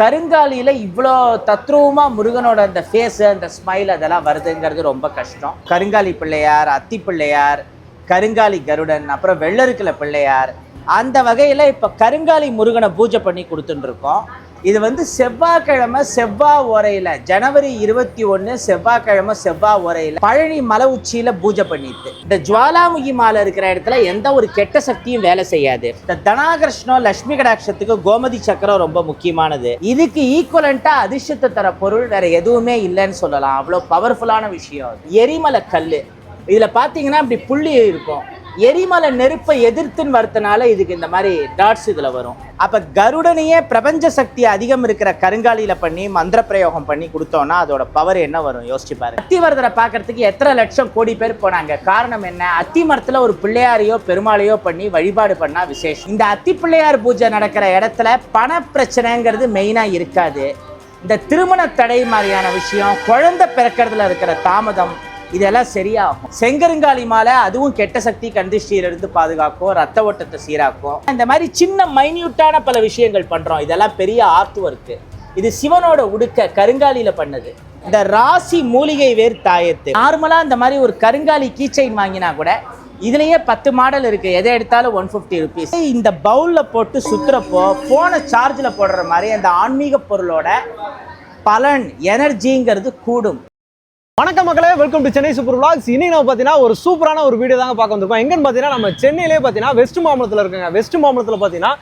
கருங்காலியில் இவ்வளோ தத்ரூபமாக முருகனோட அந்த ஃபேஸு அந்த ஸ்மைல் அதெல்லாம் வருதுங்கிறது ரொம்ப கஷ்டம். கருங்காலி பிள்ளையார் அத்தி பிள்ளையார் கருங்காலி கருடன் அப்புறம் வெள்ளருக்கில் பிள்ளையார். அந்த வகையில் இப்போ கருங்காலி முருகனை பூஜை பண்ணி கொடுத்துட்டுருக்கோம் இது வந்து செவ்வாய்க்கிழமை செவ்வாய் உரையில் ஜனவரி இருபத்தி ஒன்று செவ்வாய்க்கிழமை செவ்வாய் உரையில் பழனி மலை உச்சியில் பூஜை பண்ணிட்டு. இந்த ஜுவாலாமுகி மாலை இருக்கிற இடத்துல எந்த ஒரு கெட்ட சக்தியும் வேலை செய்யாது. இந்த தனாகிருஷ்ணம் லட்சுமி கடாட்சத்துக்கு கோமதி சக்கரம் ரொம்ப முக்கியமானது. இதுக்கு ஈக்குவலண்டா அதிர்ஷ்டத்தை தர பொருள் வேற எதுவுமே இல்லைன்னு சொல்லலாம். அவ்வளோ பவர்ஃபுல்லான விஷயம். எரிமலை கல் இதில் பார்த்தீங்கன்னா இப்படி புள்ளி இருக்கும். எரிமலை நெருப்பை எதிர்த்துன்னு வரதுனால இதுக்கு இந்த மாதிரி டாட்ஸ் இதில் வரும். அப்போ கருடனையே பிரபஞ்ச சக்தி அதிகம் இருக்கிற கருங்காலியில் பண்ணி மந்திர பிரயோகம் பண்ணி கொடுத்தோன்னா அதோட பவர் என்ன வரும்? யோசிச்சு பாருங்க. அத்திவரதரை பார்க்கறதுக்கு எத்தனை லட்சம் கோடி பேர் போனாங்க. காரணம் என்ன? அத்தி மரத்தில் ஒரு பிள்ளையாரையோ பெருமாளையோ பண்ணி வழிபாடு பண்ணால் விசேஷம். இந்த அத்தி பிள்ளையார் பூஜை நடக்கிற இடத்துல பண பிரச்சனைங்கிறது மெயினாக இருக்காது. இந்த திருமண தடை மாதிரியான விஷயம் குழந்தை பிறக்கிறதுல இருக்கிற தாமதம் இதெல்லாம் சரியாகும். செங்கருங்காலி மாலை அதுவும் கெட்ட சக்தி கந்திஷ்டியிலிருந்து பாதுகாக்கும் ரத்த ஓட்டத்தை சீராக்கும். இந்த மாதிரி சின்ன மைன்யூட்டான பல விஷயங்கள் பண்ணுறோம் இதெல்லாம் பெரிய ஆர்ட் ஒர்க்கு இது சிவனோட உடுக்க கருங்காலியில் பண்ணது. இந்த ராசி மூலிகை வேர் தாயத்து. நார்மலாக இந்த மாதிரி ஒரு கருங்காலி கீச்சைன் வாங்கினா கூட இதுலேயே பத்து மாடல் இருக்குது எதை எடுத்தாலும் ஒன் ஃபிஃப்டி ருபீஸ் இந்த பவுலில் போட்டு சுற்றுறப்போ ஃபோனை சார்ஜில் போடுற மாதிரி அந்த ஆன்மீக பொருளோட பலன் எனர்ஜிங்கிறது கூடும். வணக்கம் மக்களே welcome to Chennai super vlogs. இன்னைக்கு நம்ம பார்த்தீங்கன்னா ஒரு சூப்பரான ஒரு வீடியோ தாங்க பார்க்க வந்திருக்கோம். எங்கன்னு பார்த்தீங்கன்னா நம்ம சென்னையிலே பார்த்தீங்கன்னா வெஸ்ட் மாம்பலத்தில் இருக்குங்க. வெஸ்ட் மாம்பலத்தில் பார்த்தீங்கன்னா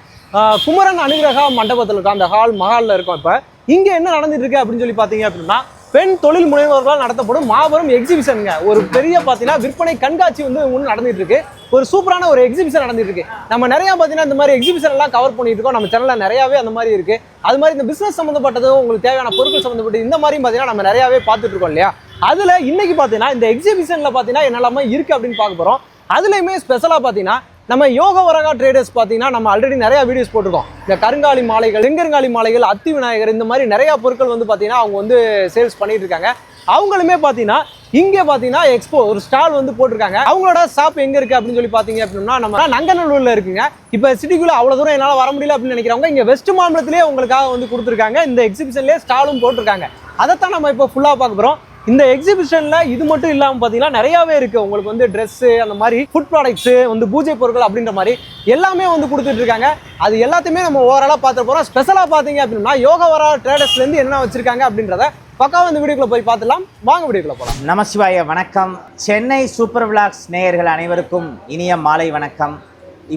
குமரன் அனுகிரகா மண்டபத்தில் இருக்கும் அந்த ஹால் மஹாலில் இருக்கும் இப்போ. இங்கே என்ன நடந்துட்டு இருக்கு அப்படின்னு சொல்லி பார்த்தீங்க அப்படின்னா பெண் தொழில் முனைவோர்களால் நடத்தப்படும் மாபெரும் எக்ஸிபிஷனுங்க ஒரு பெரிய பார்த்தீங்கன்னா விற்பனை கண்காட்சி வந்து ஒன்று நடந்துட்டு இருக்கு. ஒரு சூப்பரான ஒரு எக்ஸிபிஷன் நடந்துட்டு இருக்கு. நம்ம நிறைய பார்த்தீங்கன்னா இந்த மாதிரி எக்ஸிபிஷன் எல்லாம் கவர் பண்ணிட்டு இருக்கோம். நம்ம சேனலில் நிறையாவே அந்த மாதிரி இருக்கு. அது மாதிரி இந்த பிசினஸ் சம்மந்தப்பட்டதும் உங்களுக்கு தேவையான பொருட்கள் சம்மந்தப்பட்டு இந்த மாதிரி பார்த்தீங்கன்னா நம்ம நிறையாவே பார்த்துட்டு இருக்கோம் இல்லையா? அதில் இன்னைக்கு பார்த்தீங்கன்னா இந்த எக்ஸிபிஷனில் பார்த்தீங்கன்னா என்னெல்லாமே இருக்குது அப்படின்னு பார்க்க போகிறோம் அதுலேயுமே ஸ்பெஷலாக பார்த்தீங்கன்னா நம்ம யோக வரகா ட்ரேடர்ஸ் பார்த்தீங்கன்னா நம்ம ஆல்ரெடி நிறையா வீடியோஸ் போட்டிருக்கோம். இந்த கருங்காலி மாலைகள் செங்கருங்காலி மாலைகள் அத்தி விநாயகர் இந்த மாதிரி நிறையா பொருட்கள் வந்து பார்த்தீங்கன்னா அவங்க வந்து சேல்ஸ் பண்ணிட்டு இருக்காங்க. அவங்களுமே பார்த்தீங்கன்னா இங்கே பார்த்தீங்கன்னா எக்ஸ்போ ஒரு ஸ்டால் வந்து போட்டிருக்காங்க. அவங்களோட ஷாப் எங்கே இருக்குது அப்படின்னு சொல்லி பார்த்தீங்க அப்படின்னா நம்ம நங்கநல்லூரில் இருக்குங்க. இப்போ சிட்டிக்குள்ளே அவ்வளோ தூரம் என்னால் வர முடியல அப்படின்னு நினைக்கிறவங்க இங்கே வெஸ்ட் மாநிலத்திலே உங்களுக்காக வந்து கொடுத்துருக்காங்க. இந்த எக்ஸிபிஷன்லேயே ஸ்டாலும் போட்டிருக்காங்க. அதைத்தான் நம்ம இப்போ ஃபுல்லாக பார்க்க போகிறோம் இந்த எக்ஸிபிஷன்ல இது மட்டும் இல்லாம பாத்தீங்கன்னா நிறையவே இருக்கு. உங்களுக்கு வந்து ட்ரெஸ் அந்த மாதிரி ஃபுட் ப்ராடக்ட்ஸ் வந்து பூஜை பொருட்கள் அப்படின்ற மாதிரி எல்லாமே வந்து கொடுத்துட்டு இருக்காங்க. அது எல்லாத்தையுமே நம்ம ஓவராலா பார்த்து போறோம். ஸ்பெஷலா பாத்தீங்க அப்படின்னா யோகா வர ட்ரேடர்ஸ்ல இருந்து என்ன வச்சிருக்காங்க அப்படின்றத பக்காவா இந்த வீடியோக்குள்ள போய் பார்த்துலாம் வாங்க வீடியோக்குள்ள போலாம். நமசிவாய வணக்கம். சென்னை சூப்பர் விளாக்ஸ் நேயர்கள் அனைவருக்கும் இனிய மாலை வணக்கம்.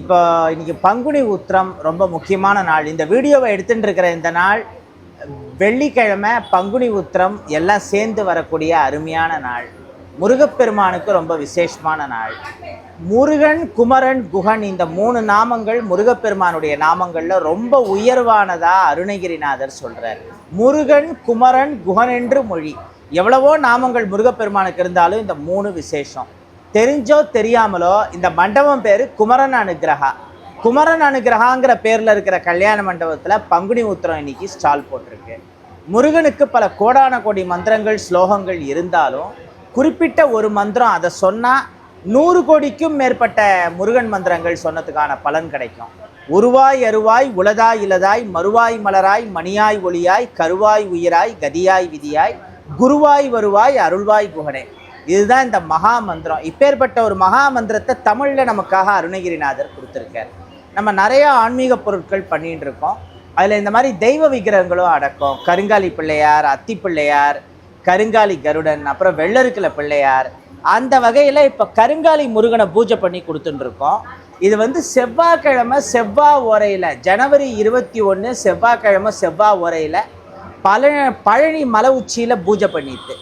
இப்போ இன்னைக்கு பங்குனி உத்திரம் ரொம்ப முக்கியமான நாள். இந்த வீடியோவை எடுத்துட்டு இருக்கிற இந்த நாள் வெள்ளிக்கிழமை பங்குனி உத்திரம் எல்லாம் சேர்ந்து வரக்கூடிய அருமையான நாள். முருகப்பெருமானுக்கு ரொம்ப விசேஷமான நாள். முருகன் குமரன் குகன் இந்த மூணு நாமங்கள் முருகப்பெருமானுடைய நாமங்களில் ரொம்ப உயர்வானதா அருணகிரிநாதர் சொல்றார். முருகன் குமரன் குகன் என்று மொழி. எவ்வளவோ நாமங்கள் முருகப்பெருமானுக்கு இருந்தாலும் இந்த மூணு விசேஷம். தெரிஞ்சோ தெரியாமலோ இந்த மண்டபம் பேர் குமரன் அனுகிரகா. குமரன் அனுகிரகாங்கிற பேரில் இருக்கிற கல்யாண மண்டபத்தில் பங்குனி உத்திரம் இன்னைக்கு ஸ்டால் போட்டிருக்கு. முருகனுக்கு பல கோடான கோடி மந்திரங்கள் ஸ்லோகங்கள் இருந்தாலும் குறிப்பிட்ட ஒரு மந்திரம் அதை சொன்னால் நூறு கோடிக்கும் மேற்பட்ட முருகன் மந்திரங்கள் சொன்னதுக்கான பலன் கிடைக்கும். உருவாய் அருவாய் உளதாய் இலதாய் மறுவாய் மலராய் மணியாய் ஒளியாய் கருவாய் உயிராய் கதியாய் விதியாய் குருவாய் வருவாய் அருள்வாய் குகனே இதுதான் இந்த மகா மந்திரம். இப்பேற்பட்ட ஒரு மகா மந்திரத்தை தமிழில் நமக்காக அருணகிரிநாதர் கொடுத்துருக்கார். நம்ம நிறையா ஆன்மீக பொருட்கள் பண்ணிகிட்டு இருக்கோம். அதில் இந்த மாதிரி தெய்வ விக்கிரகங்களும் அடக்கும். கருங்காலி பிள்ளையார் அத்தி பிள்ளையார் கருங்காலி கருடன் அப்புறம் வெள்ளருக்கில் பிள்ளையார். அந்த வகையில் இப்போ கருங்காலி முருகனை பூஜை பண்ணி கொடுத்துட்டுருக்கோம் இது வந்து செவ்வாய்க்கிழமை செவ்வாய் உரையில் ஜனவரி இருபத்தி ஒன்று செவ்வாய்க்கிழமை செவ்வாய் உரையில் பழ பழனி மலை உச்சியில் பூஜை பண்ணிட்டு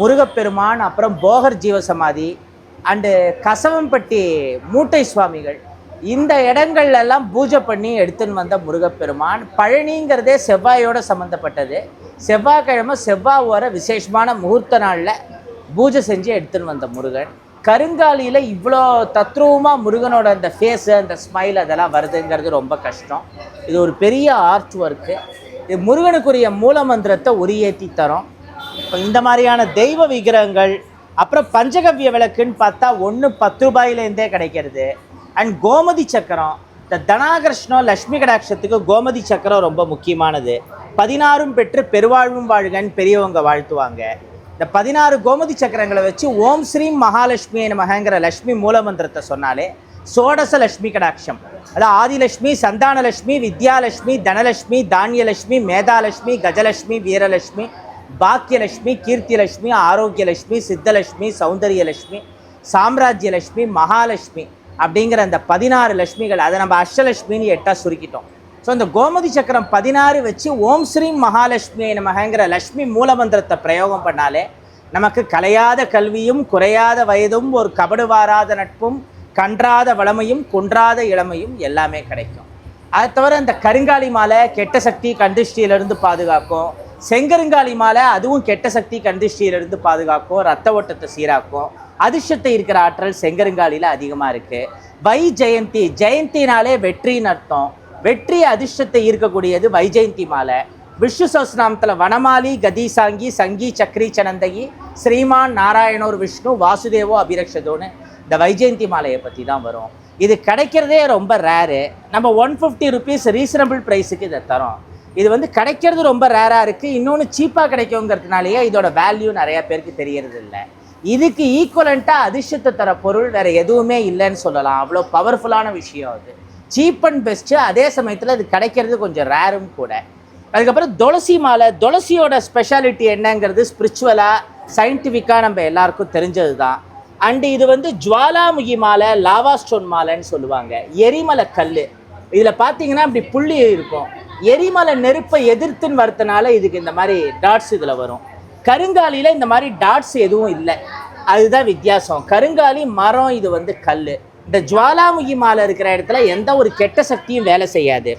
முருகப்பெருமான் அப்புறம் போகர் ஜீவசமாதி அண்டு கசவம்பட்டி மூட்டை சுவாமிகள் இந்த இடங்கள்லாம் பூஜை பண்ணி எடுத்துன்னு வந்த முருகப்பெருமான் பழனிங்கிறதே செவ்வாயோட சம்மந்தப்பட்டது செவ்வாய்க்கிழமை செவ்வாய் வர விசேஷமான முகூர்த்த நாளில் பூஜை செஞ்சு எடுத்துன்னு வந்த முருகன். கருங்காலியில் இவ்வளோ தத்ரூபமாக முருகனோட அந்த ஃபேஸு அந்த ஸ்மைல் அதெல்லாம் வருதுங்கிறது ரொம்ப கஷ்டம். இது ஒரு பெரிய ஆர்ட் ஒர்க்கு இது முருகனுக்குரிய மூல மந்திரத்தை உரியேற்றி தரோம். இப்போ இந்த மாதிரியான தெய்வ விக்கிரகங்கள் அப்புறம் பஞ்சகவ்ய விளக்குன்னு பார்த்தா ஒன்று பத்து ரூபாயிலேருந்தே கிடைக்கிறது. அண்ட் கோமதி சக்கரம் இந்த தனாகிருஷ்ணம் லக்ஷ்மி கடாட்சத்துக்கு கோமதி சக்கரம் ரொம்ப முக்கியமானது பதினாறும் பெற்று பெருவாழ்வும் வாழ்கன்னு பெரியவங்க வாழ்த்துவாங்க இந்த பதினாறு கோமதி சக்கரங்களை வச்சு ஓம் ஸ்ரீம் மகாலட்சுமி மகங்கிற லட்சுமி மூலமந்திரத்தை சொன்னாலே சோடச லட்சுமி கடாட்சம் அதாவது ஆதிலட்சுமி சந்தானலட்சுமி வித்யாலட்சுமி தனலட்சுமி தானியலட்சுமி மேதாலட்சுமி கஜலட்சுமி வீரலட்சுமி பாக்கியலட்சுமி கீர்த்திலட்சுமி ஆரோக்கியலட்சுமி சித்தலட்சுமி சௌந்தரியலட்சுமி சாம்ராஜ்யலட்சுமி மகாலட்சுமி அப்படிங்கிற அந்த பதினாறு லட்சுமிகள் அதை நம்ம அஷ்டலட்சுமின்னு எட்டாக சுருக்கிட்டோம். ஸோ இந்த கோமதி சக்கரம் பதினாறு வச்சு ஓம் ஸ்ரீம் மகாலட்சுமியை நமகங்கிற லக்ஷ்மி மூலமந்திரத்தை பிரயோகம் பண்ணாலே நமக்கு கலையாத கல்வியும் குறையாத வயதும் ஒரு கபடு வாராத நட்பும் கன்றாத வளமையும் குன்றாத இளமையும் எல்லாமே கிடைக்கும். அதை தவிர இந்த கருங்காலி மாலை கெட்ட சக்தி கந்திஷ்டியிலிருந்து பாதுகாக்கும். செங்கருங்காலி மாலை அதுவும் கெட்ட சக்தி கந்திஷ்டியிலிருந்து பாதுகாக்கும் ரத்த ஓட்டத்தை சீராக்கும். அதிர்ஷ்டத்தை இருக்கிற ஆற்றல் செங்கருங்காலியில் அதிகமாக இருக்குது வை ஜெயந்தி ஜெயந்தினாலே வெற்றின்னு அர்த்தம். வெற்றி அதிர்ஷ்டத்தை ஈர்க்கக்கூடியது வைஜெயந்தி மாலை. விஷ்ணு சஹஸ்ரநாமத்தில் வனமாலி கதிசாங்கி சங்கி சக்ரி சனந்தகி ஸ்ரீமான் நாராயணோர் விஷ்ணு வாசுதேவோ அபிரக்ஷதோன்னு இந்த வைஜெயந்தி மாலையை பற்றி தான் வரும். இது கிடைக்கிறதே ரொம்ப ரேரு நம்ம ஒன் ஃபிஃப்டி ருபீஸ் ரீசனபிள் ப்ரைஸுக்கு இதை தரோம். இது வந்து கிடைக்கிறது ரொம்ப ரேராக இருக்குது இன்னொன்று சீப்பாக கிடைக்குங்கிறதுனாலேயே இதோட வேல்யூ நிறையா பேருக்கு தெரியறது இல்லை இதுக்கு ஈக்குவலண்ட்டாக அதிர்ஷ்டத்தை தர பொருள் வேறு எதுவுமே இல்லைன்னு சொல்லலாம். அவ்வளோ பவர்ஃபுல்லான விஷயம் அது. சீப் அண்ட் பெஸ்ட்டு அதே சமயத்தில் இது கிடைக்கிறது கொஞ்சம் ரேரும் கூட. அதுக்கப்புறம் துளசி மாலை துளசியோட ஸ்பெஷாலிட்டி என்னங்கிறது ஸ்பிரிச்சுவலாக சயின்டிஃபிக்காக நம்ம எல்லாருக்கும் தெரிஞ்சது தான் அண்டு இது வந்து ஜுவாலாமுகி மாலை லாவா ஸ்டோன் மாலைன்னு சொல்லுவாங்க. எரிமலை கல் இதில் பார்த்தீங்கன்னா இப்படி புள்ளி இருக்கும். எரிமலை நெருப்பை எதிர்த்துன்னு வரதுனால இதுக்கு இந்த மாதிரி டாட்ஸ் இதில் வரும். கருங்காலியில் இந்த மாதிரி டாட்ஸ் எதுவும் இல்லை. அதுதான் வித்தியாசம். கருங்காலி மரம் இது வந்து கல் இந்த ஜுவாலாமுகி மாலை இருக்கிற இடத்துல எந்த ஒரு கெட்ட சக்தியும் வேலை செய்யாது.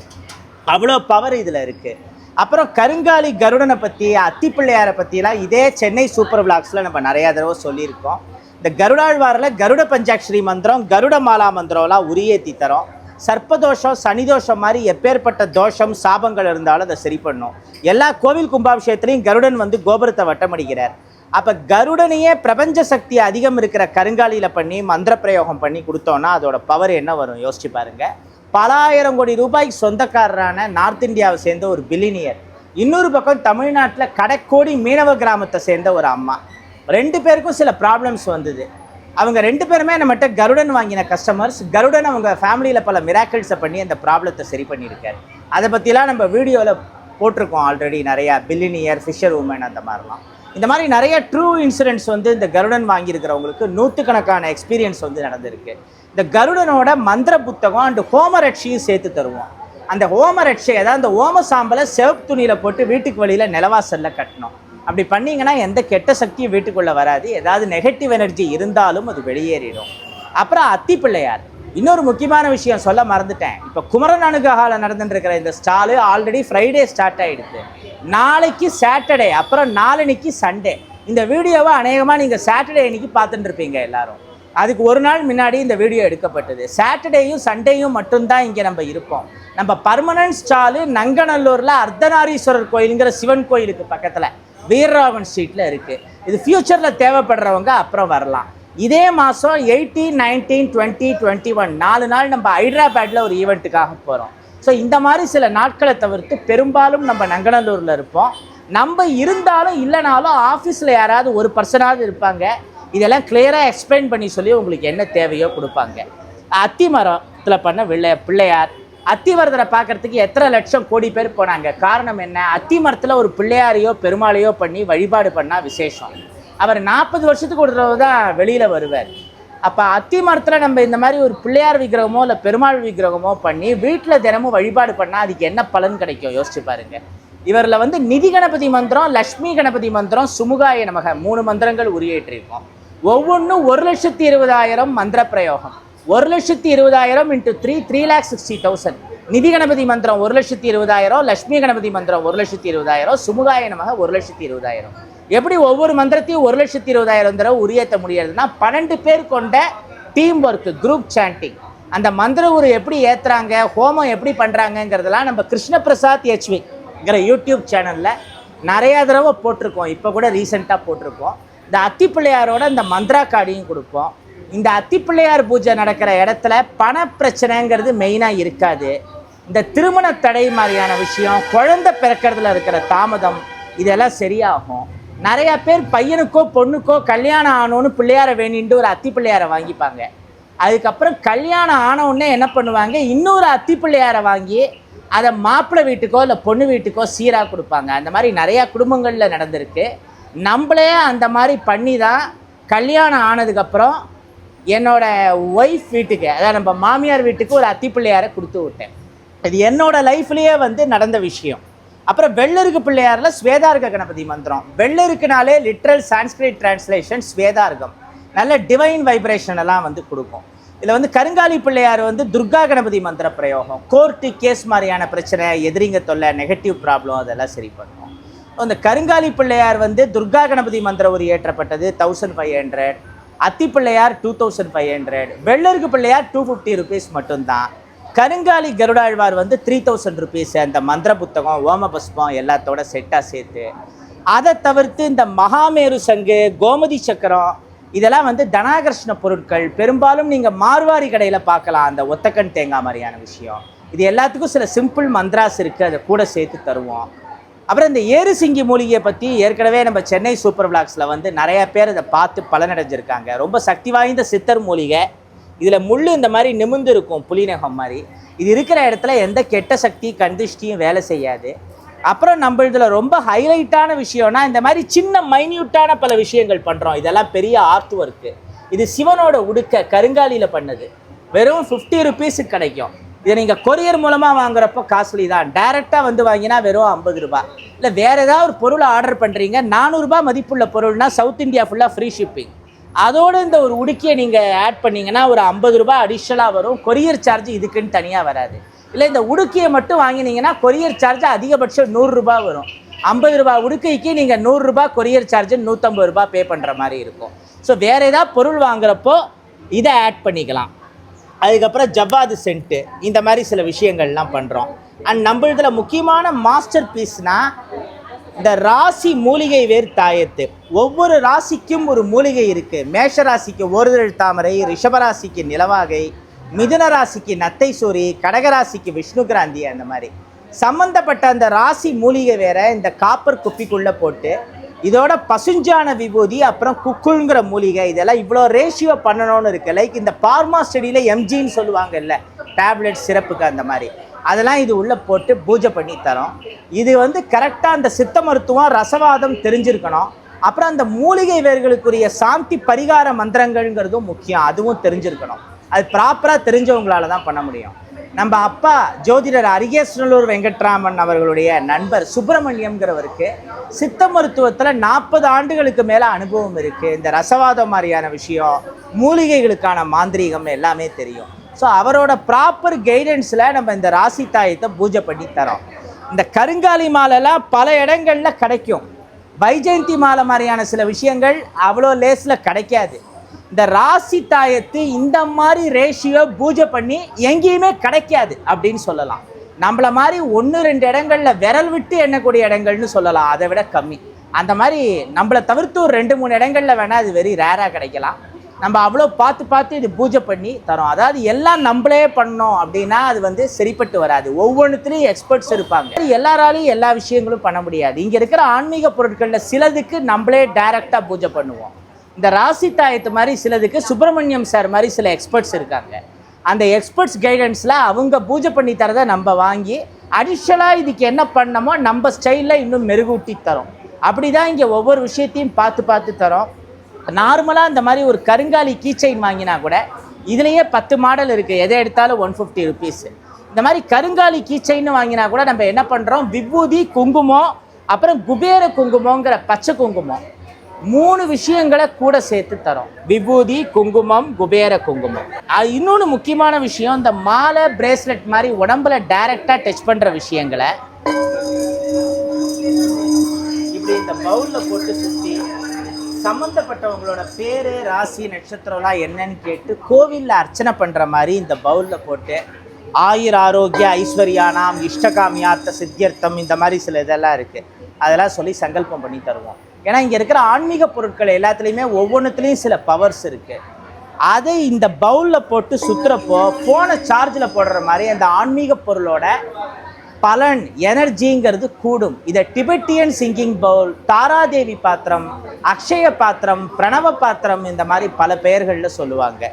அவ்வளோ பவர் இதில் இருக்குது அப்புறம் கருங்காலி கருடனை பற்றி அத்திப்பிள்ளையாரை பற்றிலாம் இதே சென்னை சூப்பர் விளாக்ஸில் நம்ம நிறையா தடவை சொல்லியிருக்கோம். இந்த கருடாழ்வாரில் கருட பஞ்சாட்சரி மந்திரம் கருட மாலா மந்திரம்லாம் உரியேற்றி தரோம். சர்ப்பதோஷம் சனிதோஷம் மாதிரி எப்பேற்பட்ட தோஷம் சாபங்கள் இருந்தாலும் அதை சரி பண்ணும். எல்லா கோவில் கும்பாபிஷேகத்துலையும் கருடன் வந்து கோபுரத்தை வட்டமடிக்கிறார். அப்போ கருடனையே பிரபஞ்ச சக்தி அதிகம் இருக்கிற கருங்காலியில் பண்ணி மந்திர பிரயோகம் பண்ணி கொடுத்தோன்னா அதோட பவர் என்ன வரும்? யோசிச்சு பாருங்க. பலாயிரம் கோடி ரூபாய்க்கு சொந்தக்காரரான நார்த் இந்தியாவை சேர்ந்த ஒரு பில்லினியர் இன்னொரு பக்கம் தமிழ்நாட்டில் கடைக்கோடி மீனவ கிராமத்தை சேர்ந்த ஒரு அம்மா. ரெண்டு பேருக்கும் சில ப்ராப்ளம்ஸ் வந்தது. அவங்க ரெண்டு பேருமே நம்மகிட்ட கருடன் வாங்கின கஸ்டமர்ஸ் கருடன் அவங்க ஃபேமிலியில் பல மிராக்கிள்ஸை பண்ணி அந்த ப்ராப்ளத்தை சரி பண்ணியிருக்காரு. அதை பற்றிலாம் நம்ம வீடியோவில் போட்டிருக்கோம் ஆல்ரெடி நிறையா. பில்லினியர் ஃபிஷர் உமன் அந்த மாதிரிலாம். இந்த மாதிரி நிறைய ட்ரூ இன்சூரன்ஸ் வந்து இந்த கருடன் வாங்கியிருக்கிறவங்களுக்கு நூற்றுக்கணக்கான எக்ஸ்பீரியன்ஸ் வந்து நடந்திருக்கு. இந்த கருடனோட மந்திர புத்தகம் அண்டு ஹோமரட்சியும் சேர்த்து தருவோம். அந்த ஹோமரட்சை அதாவது அந்த ஓம சாம்பலை செவப்பு துணியில் போட்டு வீட்டுக்கு வழியில் நிலவாசலில் கட்டணும் அப்படி பண்ணீங்கன்னா எந்த கெட்ட சக்தியும் வீட்டுக்குள்ளே வராது. ஏதாவது நெகட்டிவ் எனர்ஜி இருந்தாலும் அது வெளியேறிடும். அப்புறம் அத்தி பிள்ளையார். இன்னொரு முக்கியமான விஷயம் சொல்ல மறந்துட்டேன். இப்போ குமரன் அணுககால நடந்துட்டு இந்த ஸ்டாலு ஆல்ரெடி ஃப்ரைடே ஸ்டார்ட் ஆகிடுது நாளைக்கு சாட்டர்டே அப்புறம் நாளன்னைக்கு சண்டே இந்த வீடியோவை அநேகமாக நீங்கள் சாட்டர்டே அன்னைக்கு பார்த்துட்டு இருப்பீங்க எல்லாரும். அதுக்கு ஒரு நாள் முன்னாடி இந்த வீடியோ எடுக்கப்பட்டது. சாட்டர்டேயும் சண்டேயும் மட்டும்தான் இங்கே நம்ம இருப்போம். நம்ம பர்மனன்ட் ஸ்டாலு நங்கநல்லூரில் அர்த்தநாரீஸ்வரர் கோயிலுங்கிற சிவன் கோயிலுக்கு பக்கத்தில். வீரராகவன் ஸ்ட்ரீட்டில் இருக்குது இது ஃப்யூச்சரில் தேவைப்படுறவங்க அப்புறம் வரலாம். இதே மாதம் eighteen nineteen twenty twenty one நாலு நாள் நம்ம ஹைதராபாடில் ஒரு ஈவெண்ட்டுக்காக போகிறோம் ஸோ இந்த மாதிரி சில நாட்களை தவிர்த்து பெரும்பாலும் நம்ம நங்கநல்லூரில் இருப்போம். நம்ம இருந்தாலும் இல்லைனாலும் ஆஃபீஸில் யாராவது ஒரு பர்சனாவது இருப்பாங்க. இதெல்லாம் கிளியராக எக்ஸ்பிளைன் பண்ணி சொல்லி உங்களுக்கு என்ன தேவையோ கொடுப்பாங்க. அத்தி மரத்தில் பண்ண வெள்ளை பிள்ளையார் அத்திவரதரை பார்க்கறதுக்கு எத்தனை லட்சம் கோடி பேர் போனாங்க? காரணம் என்ன? அத்தி மரத்தில் ஒரு பிள்ளையாரையோ பெருமாளையோ பண்ணி வழிபாடு பண்ணால் விசேஷம். அவர் நாற்பது வருஷத்துக்கு ஒரு தடவை தான் வெளியில் வருவார். அப்போ அத்தி மரத்தில் நம்ம இந்த மாதிரி ஒரு பிள்ளையார் விக்கிரகமோ இல்லை பெருமாள் விக்கிரகமோ பண்ணி வீட்டில் தினமும் வழிபாடு பண்ணால் அதுக்கு என்ன பலன் கிடைக்கும்? யோசிச்சு பாருங்க. இவரில் வந்து நிதி கணபதி மந்திரம் லக்ஷ்மி கணபதி மந்திரம் சுமுகாய நமக மூணு மந்திரங்கள் உரியேற்றிருக்கோம். ஒவ்வொன்றும் ஒரு லட்சத்தி இருபதாயிரம் மந்திர பிரயோகம். ஒரு லட்சத்தி இருபதாயிரம் into three three lakh sixty thousand நிதி கணபதி மந்திரம் ஒரு லட்சத்தி இருபதாயிரம் லட்சுமி கணபதி மந்திரம் ஒரு லட்சத்தி இருபதாயிரம் சுமுகாய நமக ஒரு லட்சத்தி இருபதாயிரம். எப்படி ஒவ்வொரு மந்திரத்தையும் ஒரு லட்சத்தி இருபதாயிரம் தடவை உரியத்த முடியறதுன்னா பன்னெண்டு பேர் கொண்ட டீம் ஒர்க் குரூப் சாண்டிங் அந்த மந்திர உரு எப்படி ஏற்றுறாங்க ஹோமம் எப்படி பண்ணுறாங்கங்கிறதெல்லாம் நம்ம கிருஷ்ண பிரசாத் ஹெச்விங்கிற யூடியூப் சேனலில் நிறையா தடவை போட்டிருக்கோம். இப்போ கூட ரீசெண்டாக போட்டிருக்கோம். இந்த அத்திப்பிள்ளையாரோட இந்த மந்த்ரா கார்டையும் கொடுப்போம். இந்த அத்திப்பிள்ளையார் பூஜை நடக்கிற இடத்துல பண பிரச்சனைங்கிறது மெயினாக இருக்காது. இந்த திருமண தடை மாதிரியான விஷயம் குழந்தை பிறக்கிறதுல இருக்கிற தாமதம் இதெல்லாம் சரியாகும். நிறைய பேர் பையனுக்கோ பொண்ணுக்கோ கல்யாணம் ஆனோன்னு பிள்ளையார வேணின்ட்டு ஒரு அத்தி பிள்ளையாரை வாங்கிப்பாங்க. அதுக்கப்புறம் கல்யாணம் ஆனவுடனே என்ன பண்ணுவாங்க? இன்னொரு அத்தி பிள்ளையாரை வாங்கி அதை மாப்பிள்ளை வீட்டுக்கோ இல்லை பொண்ணு வீட்டுக்கோ சீராக கொடுப்பாங்க. அந்த மாதிரி நிறையா குடும்பங்களில் நடந்திருக்கு. நம்மளே அந்த மாதிரி பண்ணி தான் கல்யாணம் ஆனதுக்கப்புறம் என்னோட ஒய்ஃப் வீட்டுக்கு அதாவது நம்ம மாமியார் வீட்டுக்கு ஒரு அத்தி பிள்ளையாரை கொடுத்து விட்டேன். இது என்னோட லைஃப்லேயே வந்து நடந்த விஷயம். அப்புறம் வெள்ளருக்கு பிள்ளையாரில் ஸ்வேதார்க கணபதி மந்திரம். வெள்ளருக்குனாலே லிட்ரல் சான்ஸ்கிரிட் டிரான்ஸ்லேஷன் ஸ்வேதார்கம் நல்ல டிவைன் வைப்ரேஷன் எல்லாம் வந்து கொடுக்கும். இதில் வந்து கருங்காலி பிள்ளையார் வந்து துர்கா கணபதி மந்திர பிரயோகம். கோர்ட்டு கேஸ் மாதிரியான பிரச்சனை எதிரிங்க தொல்லை நெகட்டிவ் ப்ராப்ளம் அதெல்லாம் சரி பண்ணும். அந்த கருங்காலி பிள்ளையார் வந்து துர்கா கணபதி மந்திர ஒரு ஏற்றப்பட்டது thousand five hundred அத்திப்பிள்ளையார் two thousand five hundred வெள்ளருக்கு பிள்ளையார் டூ ஃபிஃப்டி ருபீஸ் மட்டும்தான். கருங்காலி கருடாழ்வார் வந்து த்ரீ தௌசண்ட் ருபீஸ் அந்த மந்திர புத்தகம் ஓம புஷ்பம் எல்லாத்தோட செட்டாக சேர்த்து. அதை தவிர்த்து இந்த மகாமேரு சங்கு கோமதி சக்கரம் இதெல்லாம் வந்து தனாகர்ஷ்ண பொருட்கள். பெரும்பாலும் நீங்கள் மார்வாரி கடையில் பார்க்கலாம் அந்த ஒத்தக்கன் தேங்காய் மாதிரியான விஷயம். இது எல்லாத்துக்கும் சில சிம்பிள் மந்த்ராஸ் இருக்குது அதை கூட சேர்த்து தருவோம். அப்புறம் இந்த ஏறுசிங்கி மூலிகையை பற்றி ஏற்கனவே நம்ம சென்னை சூப்பர் பிளாக்ஸில் வந்து நிறைய பேர் இதை பார்த்து பலனடைஞ்சிருக்காங்க. ரொம்ப சக்தி வாய்ந்த சித்தர் மூலிகை. இதில் முள் இந்த மாதிரி நிமிர்ந்து இருக்கும் புலிநகம் மாதிரி. இது இருக்கிற இடத்துல எந்த கெட்ட சக்தி கந்திஷ்டியும் வேலை செய்யாது. அப்புறம் நம்ம இதில் ரொம்ப ஹைலைட்டான விஷயம்னா இந்த மாதிரி சின்ன மைன்யூட்டான பல விஷயங்கள் பண்ணுறோம் இதெல்லாம் பெரிய ஆர்ட் ஒர்க்கு. இது சிவனோட உடுக்க கருங்காலியில் பண்ணது. வெறும் ஃபிஃப்டி ருபீஸுக்கு கிடைக்கும். இதை நீங்கள் கொரியர் மூலமாக வாங்குறப்போ காஸ்ட்லி தான் டைரெக்டாக வந்து வாங்கினா வெறும் ஐம்பது ரூபா இல்லை வேறு ஏதாவது ஒரு பொருளை ஆர்டர் பண்ணுறீங்க நானூறுரூபா மதிப்புள்ள பொருள்னா சவுத் இந்தியா ஃபுல்லாக ஃப்ரீ ஷிப்பிங் அதோடு இந்த ஒரு உடுக்கியை நீங்கள் ஆட் பண்ணிங்கன்னா ஒரு ஐம்பது ரூபா அடிஷ்னலாக வரும். கொரியர் சார்ஜ் இதுக்குன்னு தனியாக வராது. இல்லை இந்த உடுக்கியை மட்டும் வாங்கினீங்கன்னா கொரியர் சார்ஜ் அதிகபட்சம் நூறுரூபா வரும். ஐம்பது ரூபாய் உடுக்கைக்கு நீங்கள் நூறுரூபா கொரியர் சார்ஜ் நூற்றம்பது ரூபா பே பண்ணுற மாதிரி இருக்கும். ஸோ வேறு ஏதாவது பொருள் வாங்குறப்போ இதை ஆட் பண்ணிக்கலாம். அதுக்கப்புறம் ஜவ்வாது சென்ட்டு இந்த மாதிரி சில விஷயங்கள்லாம் பண்ணுறோம் அண்ட் நம்மளதில் முக்கியமான மாஸ்டர் பீஸ்னால் இந்த ராசி மூலிகை வேர் தாயத்து. ஒவ்வொரு ராசிக்கும் ஒரு மூலிகை இருக்குது மேஷ ராசிக்கு ஓருதழ் தாமரை ரிஷபராசிக்கு நிலவாகை மிதுன ராசிக்கு நத்தை சூரி கடகராசிக்கு விஷ்ணு கிராந்தி அந்த மாதிரி. சம்மந்தப்பட்ட அந்த ராசி மூலிகை வேற இந்த காப்பர் குப்பிக்குள்ளே போட்டு இதோட பசுஞ்சான விபூதி அப்புறம் குக்குங்கிற மூலிகை இதெல்லாம் இவ்வளோ ரேஷியோ பண்ணணும்னு இருக்கு. லைக் இந்த பார்மா ஸ்டடியில் எம்ஜின்னு சொல்லுவாங்கல்ல டேப்லெட் சிறப்புக்கு அந்த மாதிரி. அதெல்லாம் இது உள்ளே போட்டு பூஜை பண்ணி தரோம். இது வந்து கரெக்டாக அந்த சித்த மருத்துவம் ரசவாதம் தெரிஞ்சிருக்கணும். அப்புறம் அந்த மூலிகை வேர்களுக்குரிய சாந்தி பரிகார மந்திரங்கள்ங்கிறதும் முக்கியம். அதுவும் தெரிஞ்சிருக்கணும். அது ப்ராப்பராக தெரிஞ்சவங்களால தான் பண்ண முடியும். நம்ம அப்பா ஜோதிடர் அரிகேஸ்வரலூர் வெங்கட்ராமன் அவர்களுடைய நண்பர் சுப்பிரமணியம்ங்கிறவருக்கு சித்த மருத்துவத்தில் நாற்பது ஆண்டுகளுக்கு மேலே அனுபவம் இருக்குது இந்த ரசவாதம் மாதிரியான விஷயம் மூலிகைகளுக்கான மாந்திரீகம் எல்லாமே தெரியும். ஸோ அவரோட ப்ராப்பர் கைடன்ஸில் நம்ம இந்த ராசி தாயத்தை பூஜை பண்ணி தரோம். இந்த கருங்காலி மாலைலாம் பல இடங்களில் கிடைக்கும். வைஜெயந்தி மாலை மாதிரியான சில விஷயங்கள் அவ்வளோ லேஸில் கிடைக்காது. இந்த ராசி தாயத்து இந்த மாதிரி ரேஷியோ பூஜை பண்ணி எங்கேயுமே கிடைக்காது அப்படின்னு சொல்லலாம். நம்மள மாதிரி ஒன்று ரெண்டு இடங்கள்ல விரல் விட்டு எண்ணக்கூடிய இடங்கள்னு சொல்லலாம். அதை விட கம்மி. அந்த மாதிரி நம்மளை தவிர்த்து ஒரு ரெண்டு மூணு இடங்களில் வேணால் அது வெறி ரேராக கிடைக்கலாம். நம்ம அவ்வளோ பார்த்து பார்த்து இது பூஜை பண்ணி தரோம். அதாவது எல்லாம் நம்மளே பண்ணோம் அப்படின்னா அது வந்து சரிப்பட்டு வராது. ஒவ்வொன்றுத்துலேயும் எக்ஸ்பர்ட்ஸ் இருப்பாங்க. எல்லாராலையும் எல்லா விஷயங்களும் பண்ண முடியாது. இங்கே இருக்கிற ஆன்மீக பொருட்களில் சிலதுக்கு நம்மளே டைரெக்டாக பூஜை பண்ணுவோம். இந்த ராசி தாயத்து மாதிரி சிலதுக்கு சுப்பிரமணியம் சார் மாதிரி சில எக்ஸ்பர்ட்ஸ் இருக்காங்க. அந்த எக்ஸ்பர்ட்ஸ் கைடன்ஸில் அவங்க பூஜை பண்ணி தரதை நம்ம வாங்கி அடிஷ்னலாக இதுக்கு என்ன பண்ணமோ நம்ம ஸ்டைலில் இன்னும் மெருகூட்டி தரோம். அப்படி தான் இங்கே ஒவ்வொரு விஷயத்தையும் பார்த்து பார்த்து தரோம். நார்மலாக இந்த மாதிரி ஒரு கருங்காலி கீச்சைன் வாங்கினா கூட இதுலேயே பத்து மாடல் இருக்குது எதை எடுத்தாலும் ஒன் ஃபிஃப்டி ருபீஸ் இந்த மாதிரி கருங்காலி கீச்சைன்னு வாங்கினா கூட நம்ம என்ன பண்ணுறோம் விபூதி குங்குமம் அப்புறம் குபேர குங்குமங்கிற பச்சை குங்குமம். மூணு விஷயங்களை கூட சேர்த்து தரோம். விபூதி குங்குமம் குபேர குங்குமம். அது இன்னொன்று முக்கியமான விஷயம் இந்த மாலை பிரேஸ்லெட் மாதிரி உடம்புல டைரெக்டாக டச் பண்ணுற விஷயங்களை இப்படி இந்த பவுலில் போட்டு சுற்றி சம்மந்தப்பட்டவங்களோட பேர் ராசி நட்சத்திரம்லாம் என்னன்னு கேட்டு கோவிலில் அர்ச்சனை பண்ணுற மாதிரி இந்த பவுலில் போட்டு ஆயுர் ஆரோக்கிய ஐஸ்வர்யானாம் இஷ்டகாமியார்த்த சித்தியர்த்தம் இந்த மாதிரி சில இதெல்லாம் இருக்குது அதெல்லாம் சொல்லி சங்கல்பம் பண்ணி தருவோம். ஏன்னா இங்கே இருக்கிற ஆன்மீக பொருட்கள் எல்லாத்துலேயுமே ஒவ்வொன்றுத்துலேயும் சில பவர்ஸ் இருக்குது அதை இந்த பவுலில் போட்டு சுற்றுறப்போ ஃபோனை சார்ஜில் போடுற மாதிரி அந்த ஆன்மீக பொருளோட பலன் எனர்ஜிங்கிறது கூடும். இதை டிபெட்டியன் சிங்கிங் பவுல் தாராதேவி பாத்திரம் அக்ஷய பாத்திரம் பிரணவ பாத்திரம் இந்த மாதிரி பல பெயர்களில் சொல்லுவாங்க.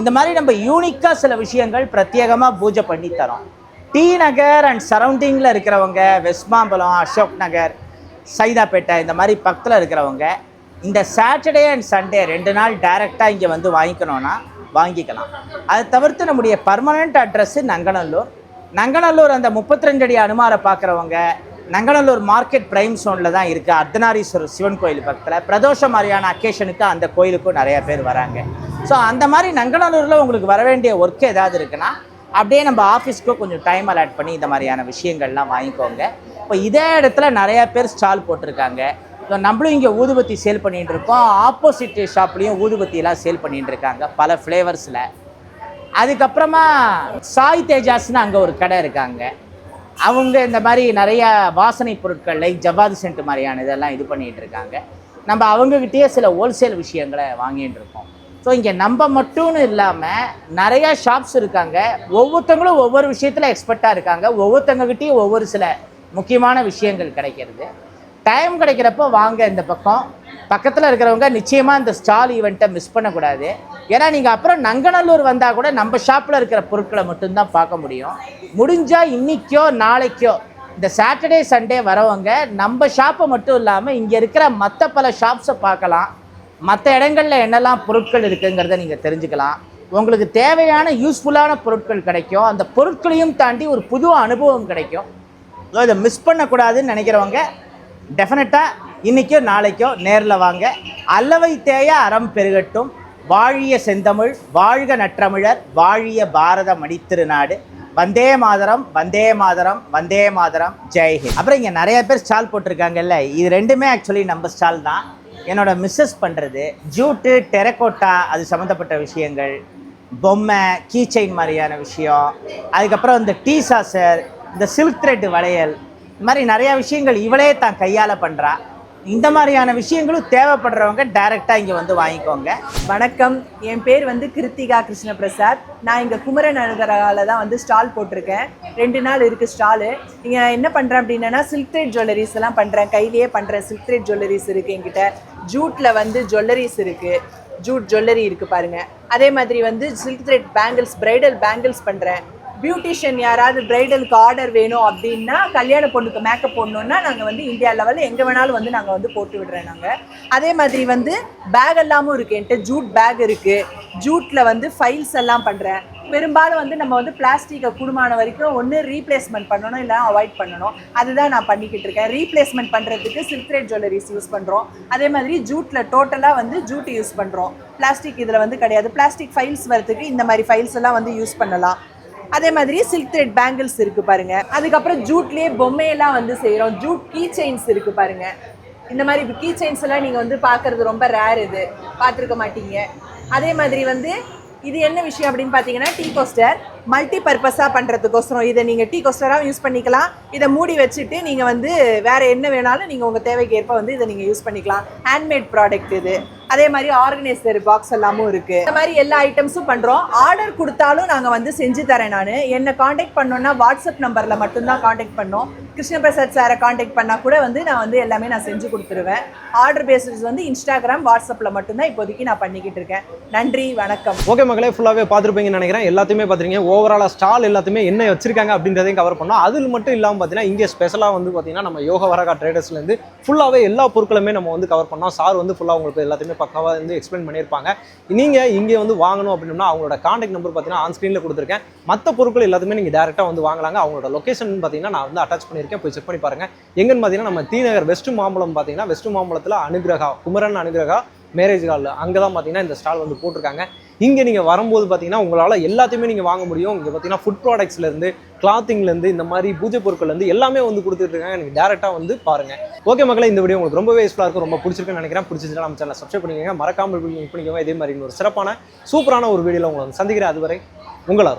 இந்த மாதிரி நம்ம யூனிக்காக சில விஷயங்கள் பிரத்யேகமாக பூஜை பண்ணி தரோம். டி நகர் அண்ட் சரௌண்டிங்கில் இருக்கிறவங்க வெஸ்மாம்பலம் அசோக் நகர் சைதாப்பேட்டை இந்த மாதிரி பக்கத்தில் இருக்கிறவங்க இந்த சாட்டர்டே அண்ட் சண்டே ரெண்டு நாள் டைரெக்டாக இங்கே வந்து வாங்கிக்கணும்னா வாங்கிக்கலாம். அதை தவிர்த்து நம்முடைய பர்மனண்ட் அட்ரஸ்ஸு நங்கநல்லூர். நங்கநல்லூர் அந்த 32 அடி அனுமாரை பார்க்குறவங்க நங்கநல்லூர் மார்க்கெட் பிரைம் சோனில் தான் இருக்குது அர்த்தநாரீஸ்வரர் சிவன் கோயில் பக்கத்தில். பிரதோஷ மாதிரியான அக்கேஷனுக்கு அந்த கோயிலுக்கும் நிறையா பேர் வராங்க. ஸோ அந்த மாதிரி நங்கநல்லூரில் உங்களுக்கு வர வேண்டிய ஒர்க் ஏதாவது இருக்குன்னா அப்படியே நம்ம ஆஃபீஸ்க்கு கொஞ்சம் டைம் அலாட் பண்ணி இந்த மாதிரியான விஷயங்கள்லாம் வாங்கிக்கோங்க. இப்போ இதே இடத்துல நிறையா பேர் ஸ்டால் போட்டிருக்காங்க. இப்போ நம்மளும் இங்கே ஊதுபத்தி சேல் பண்ணிகிட்டு இருக்கோம். ஆப்போசிட் ஷாப்லேயும் ஊதுபத்தியெல்லாம் சேல் பண்ணிகிட்டு இருக்காங்க பல ஃப்ளேவர்ஸில் அதுக்கப்புறமா சாய் தேஜாஸ்னு அங்கே ஒரு கடை இருக்காங்க. அவங்க இந்த மாதிரி நிறைய வாசனை பொருட்கள் லைக் ஜவாது சென்ட் மாதிரியான இதெல்லாம் இது பண்ணிகிட்டு இருக்காங்க. நம்ம அவங்கக்கிட்டேயே சில ஹோல்சேல் விஷயங்களை வாங்கிட்டு இருக்கோம். ஸோ இங்கே நம்ம மட்டும்னு இல்லாமல் நிறையா ஷாப்ஸ் இருக்காங்க. ஒவ்வொருத்தங்களும் ஒவ்வொரு விஷயத்தில் எக்ஸ்பர்ட்டாக இருக்காங்க. ஒவ்வொருத்தவங்ககிட்டையும் ஒவ்வொரு சில முக்கியமான விஷயங்கள் கிடைக்கிறது. டைம் கிடைக்கிறப்போ வாங்க இந்த பக்கம். பக்கத்தில் இருக்கிறவங்க நிச்சயமாக இந்த ஸ்டால் ஈவெண்ட்டை மிஸ் பண்ணக்கூடாது. ஏன்னா நீங்கள் அப்புறம் நங்கநல்லூர் வந்தால் கூட நம்ம ஷாப்பில் இருக்கிற பொருட்களை மட்டும்தான் பார்க்க முடியும். முடிஞ்சால் இன்றைக்கோ நாளைக்கோ இந்த சாட்டர்டே சண்டே வரவங்க நம்ம ஷாப்பை மட்டும் இல்லாமல் இங்கே இருக்கிற மற்ற பல ஷாப்ஸை பார்க்கலாம். மற்ற இடங்களில் என்னெல்லாம் பொருட்கள் இருக்குங்கிறத நீங்கள் தெரிஞ்சுக்கலாம். உங்களுக்கு தேவையான யூஸ்ஃபுல்லான பொருட்கள் கிடைக்கும். அந்த பொருட்களையும் தாண்டி ஒரு புது அனுபவம் கிடைக்கும். ஸோ இதை மிஸ் பண்ணக்கூடாதுன்னு நினைக்கிறவங்க டெஃபினட்டாக இன்றைக்கோ நாளைக்கோ நேரில் வாங்க. அல்லவை தேய அறம் பெருகட்டும். வாழிய செந்தமிழ் வாழ்க நற்றமிழர் வாழிய பாரத மணித்திருநாடு வந்தே மாதரம் வந்தே மாதரம் வந்தே மாதரம். ஜெய்ஹிந்த் அப்புறம் இங்கே நிறைய பேர் ஸ்டால் போட்டிருக்காங்கல்ல. இது ரெண்டுமே ஆக்சுவலி நம்ம ஸ்டால் தான். என்னோட மிஸ்ஸஸ் பண்ணுறது ஜூட்டு டெரக்கோட்டா அது சம்மந்தப்பட்ட விஷயங்கள் பொம்மை கீ செயின் மாதிரியான விஷயம் அதுக்கப்புறம் இந்த டீ சாசர் இந்த சில்க் த்ரெட்டு வளையல் இது மாதிரி நிறையா விஷயங்கள் இவளே தான் கையால் பண்ணுறா இந்த மாதிரியான விஷயங்களும் தேவைப்படுறவங்க டைரெக்டாக இங்கே வந்து வாங்கிக்கோங்க. வணக்கம். என் பேர் வந்து கிருத்திகா கிருஷ்ண பிரசாத் நான் இங்கே குமரன் அழகரால தான் வந்து ஸ்டால் போட்டிருக்கேன். ரெண்டு நாள் இருக்குது ஸ்டாலு. இங்கே என்ன பண்ணுறேன் அப்படின்னா சில்க் த்ரெட் ஜுவல்லரிஸ் எல்லாம் பண்ணுறேன் கையிலேயே பண்ணுறேன் சில்க் ஜுவல்லரிஸ் இருக்குது எங்கிட்ட ஜூட்டில் வந்து ஜுவல்லரிஸ் இருக்குது ஜூட் ஜுவல்லரி இருக்குது பாருங்கள் அதே மாதிரி வந்து silk thread bangles bridal bangles பண்ணுறேன் பியூட்டிஷியன் யாராவது பிரைடலுக்கு ஆர்டர் வேணும் அப்படின்னா கல்யாண பொண்ணுக்கு மேக்கப் போடணுன்னா நாங்கள் வந்து இந்தியா லெவலில் எங்கே வேணாலும் வந்து நாங்கள் வந்து போட்டு விடுறேன் நாங்கள் அதே மாதிரி வந்து பேக் எல்லாமும் இருக்குது என்கிட்ட ஜூட் பேக் இருக்குது ஜூட்டில் வந்து ஃபைல்ஸ் எல்லாம் பண்ணுறேன் பெரும்பாலும் வந்து நம்ம வந்து பிளாஸ்டிக்கை குடுமான வரைக்கும் ஒன்று ரீப்ளேஸ்மெண்ட் பண்ணணும் இல்லை அவாய்ட் பண்ணணும். அதுதான் நான் பண்ணிக்கிட்டு இருக்கேன். ரீப்ளேஸ்மெண்ட் பண்ணுறதுக்கு சில்க்ரேட் ஜுவல்லரிஸ் யூஸ் பண்ணுறோம் அதே மாதிரி ஜூட்டில் டோட்டலாக வந்து ஜூட் யூஸ் பண்ணுறோம் பிளாஸ்டிக் இதில் வந்து கிடையாது. பிளாஸ்டிக் ஃபைல்ஸ் வரதுக்கு இந்த மாதிரி ஃபைல்ஸ் எல்லாம் வந்து யூஸ் பண்ணலாம். அதே மாதிரி சில்க் த்ரெட் பேங்கிள்ஸ் இருக்கு பாருங்க. அதுக்கப்புறம் ஜூட்லேயே பொம்மையெல்லாம் வந்து செய்கிறோம் ஜூட் கீ செயின்ஸ் இருக்கு பாருங்க. இந்த மாதிரி கீ செயின்ஸ் எல்லாம் நீங்கள் வந்து பார்க்கறது ரொம்ப ரேர் இது. பார்த்துருக்க மாட்டீங்க. அதே மாதிரி வந்து இது என்ன விஷயம் அப்படின்னு பார்த்தீங்கன்னா டீ கோஸ்டர் மல்டி பர்பஸாக பண்ணுறதுக்கோசரம் இதை நீங்கள் டீ கோஸ்டராகவும் யூஸ் பண்ணிக்கலாம். இதை மூடி வச்சுட்டு நீங்கள் வந்து வேறு என்ன வேணாலும் நீங்கள் உங்கள் தேவைக்கு ஏற்ப வந்து இதை நீங்கள் யூஸ் பண்ணிக்கலாம். ஹேண்ட்மேட் ப்ராடக்ட் இது. அதே மாதிரி ஆர்கனைசர் பாக்ஸ் எல்லாமும் இருக்குது இந்த மாதிரி எல்லா ஐட்டம்ஸும் பண்ணுறோம் ஆர்டர் கொடுத்தாலும் நாங்கள் வந்து செஞ்சு தரேன் நான். என்னை காண்டாக்ட் பண்ணோம்னா வாட்ஸ்அப் நம்பரில் மட்டும்தான் காண்டாக்ட் பண்ணோம். கிருஷ்ணபிரசாத் சாரை காண்டாக்ட் பண்ணால் கூட வந்து நான் வந்து எல்லாமே நான் செஞ்சு கொடுத்துருவேன். ஆர்டர் பேசிஸ் வந்து இன்ஸ்டாகிராம் வாட்ஸ்அப்பில் மட்டும்தான் இப்போதைக்கு நான் பண்ணிக்கிட்டு இருக்கேன். நன்றி வணக்கம். ஓகே மக்களே ஃபுல்லாகவே பார்த்துருப்பீங்கன்னு நினைக்கிறேன். எல்லாத்தையுமே பார்த்துருங்க ஓவராலாக ஸ்டால் எல்லாத்தையுமே என்ன வச்சிருக்காங்க அப்படின்றதையும் கவர் பண்ணோம். அதில் மட்டும் இல்லாமல் பார்த்தீங்கன்னா இங்கே ஸ்பெஷலாக வந்து பார்த்தீங்கன்னா நம்ம யோக வரகா ட்ரேடர்ஸ்லேருந்து ஃபுல்லாகவே எல்லா பொருட்களுமே நம்ம வந்து கவர் பண்ணோம். சார் வந்து ஃபுல்லாக உங்களுக்கு எல்லாத்தையுமே பக்காவாக வந்து எக்ஸ்பிளைன் பண்ணியிருப்பாங்க. நீங்கள் இங்கே வந்து வாங்கணும் அப்படின்னா அவங்களோட காண்டாக்ட் நம்பர் பார்த்தீங்கன்னா ஆன் ஸ்க்ரீனில் கொடுத்துருக்கேன். மற்ற பொருட்கள் எல்லாத்துமே நீங்கள் டேரெக்டாக வந்து வாங்கலாங்க. அவங்களோட லொக்கேஷன் பார்த்தீங்கன்னா நான் வந்து அட்டாச் பண்ணியிருக்கேன். போய் செக் பண்ணி பாருங்கள் எங்கன்னு பார்த்தீங்கன்னா நம்ம தீநகர் வெஸ்ட் மாம்பலம் பார்த்தீங்கன்னா வெஸ்ட் மாம்பலத்தில் அனுகிரகா குமரன் அனுகிரகா மேரேஜ் ஹாலில் அங்கே தான் பார்த்தீங்கன்னா இந்த ஸ்டால் வந்து போட்டிருக்காங்க. இங்கே நீங்கள் வரும்போது பார்த்தீங்கன்னா உங்களால் எல்லாத்தையுமே நீங்கள் வாங்க முடியும். இங்கே பார்த்தீங்கன்னா ஃபுட் ப்ராடக்ட்ஸ்லேருந்து கிளாத்திங்லேருந்து இந்த மாதிரி பூஜை பொருட்கள்லேருந்து எல்லாமே வந்து கொடுத்துட்ருக்காங்க எனக்கு நீங்கள் டேரெக்டாக வந்து பாருங்கள் ஓகே மக்களே இந்த வீடியோ உங்களுக்கு ரொம்பவே யூஸ்ஃபுல்லாக இருக்கும். ரொம்ப பிடிச்சிருக்குன்னு நினைக்கிறேன். பிடிச்சிருந்தா நம்ம சேனல் சப்ஸ்கிரைப் பண்ணிக்கோங்க. மறக்காமல் பண்ணிக்கோங்க. இதே மாதிரி ஒரு சிறப்பான சூப்பரான ஒரு வீடியோவில் உங்களை வந்து சந்திக்கிறேன். அதுவரை உங்களாரும்